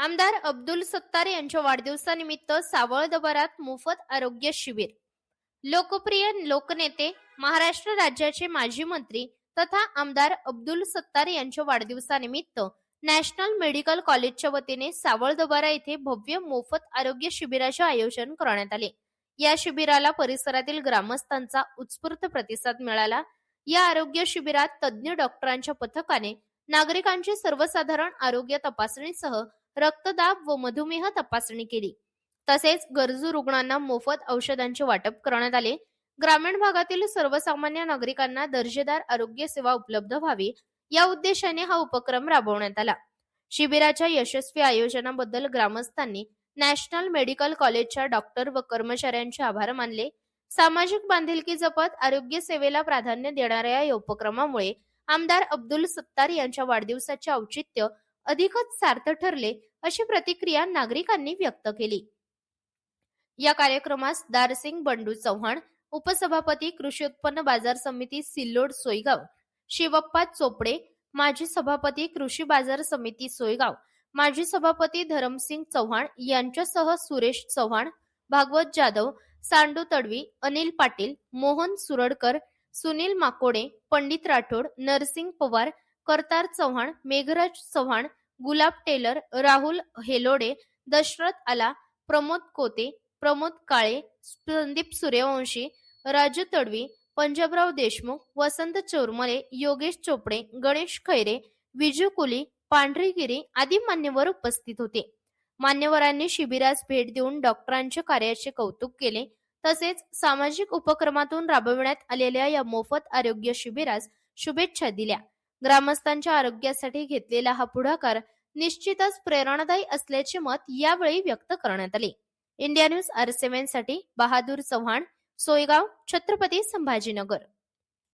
आमदार अब्दुल सत्तार यांच्या वाढदिवसानिमित्त सावळ दबारात मोफत आरोग्य शिबिर. लोकप्रिय लोकनेते महाराष्ट्र राज्याचे माजी मंत्री तथा आमदार अब्दुल सत्तार यांच्या वाढदिवसानिमित्त नॅशनल मेडिकल कॉलेजच्या वतीने सावळ दबारा येथे भव्य मोफत आरोग्य शिबिराचे आयोजन करण्यात आले. या शिबिराला परिसरातील ग्रामस्थांचा उत्स्फूर्त प्रतिसाद मिळाला. या आरोग्य शिबिरात तज्ज्ञ डॉक्टरांच्या पथकाने नागरिकांची सर्वसाधारण आरोग्य तपासणीसह रक्तदाब व मधुमेह तपासणी केली. तसेच गरजू रुग्णांना मोफत औषधांचे वाटप करण्यात आले. ग्रामीण भागातील सर्वसामान्य नागरिकांना दर्जेदार आरोग्य सेवा उपलब्ध व्हावी या उद्देशाने हा उपक्रम राबवण्यात आला. शिबिराच्या यशस्वी आयोजनाबद्दल ग्रामस्थांनी नॅशनल मेडिकल कॉलेजच्या डॉक्टर व कर्मचाऱ्यांचे आभार मानले. सामाजिक बांधिलकी जपत आरोग्य सेवेला प्राधान्य देणाऱ्या या उपक्रमामुळे आमदार अब्दुल सत्तार यांच्या वाढदिवसाचे औचित्य अधिकच सार्थ ठरले अशी प्रतिक्रिया नागरिकांनी व्यक्त केली. या कार्यक्रमास दारसिंग बंडू चव्हाण उपसभापती कृषी उत्पन्न बाजार समिती सिल्लोड सोयगाव शिवप्पा चोपडे माजी सभापती कृषी बाजार समिती सोयगाव माजी सभापती धरमसिंग चव्हाण यांच्यासह सुरेश चव्हाण भागवत जाधव सांडू तडवी अनिल पाटील मोहन सुरडकर सुनील माकोडे पंडित राठोड नरसिंग पवार करतार चव्हाण मेघराज चव्हाण गुलाब टेलर राहुल हेलोडे दशरथ आला प्रमोद कोते प्रमोद काळे संदीप सूर्यवंशी राजू तडवी पंजाबराव देशमुख वसंत चोरमले योगेश चोपडे गणेश खैरे विजू कुली पांढरीगिरी आदी मान्यवर उपस्थित होते. मान्यवरांनी शिबिरास भेट देऊन डॉक्टरांच्या कार्याचे कौतुक केले. तसेच सामाजिक उपक्रमातून राबविण्यात आलेल्या या मोफत आरोग्य शिबिरास शुभेच्छा दिल्या. ग्रामस्थांच्या आरोग्यासाठी घेतलेला हा पुढाकार निश्चितच प्रेरणादायी असल्याचे मत यावेळी व्यक्त करण्यात आले. इंडिया न्यूज आर सेव्हनसाठी बहादूर चव्हाण सोयगाव छत्रपती संभाजीनगर.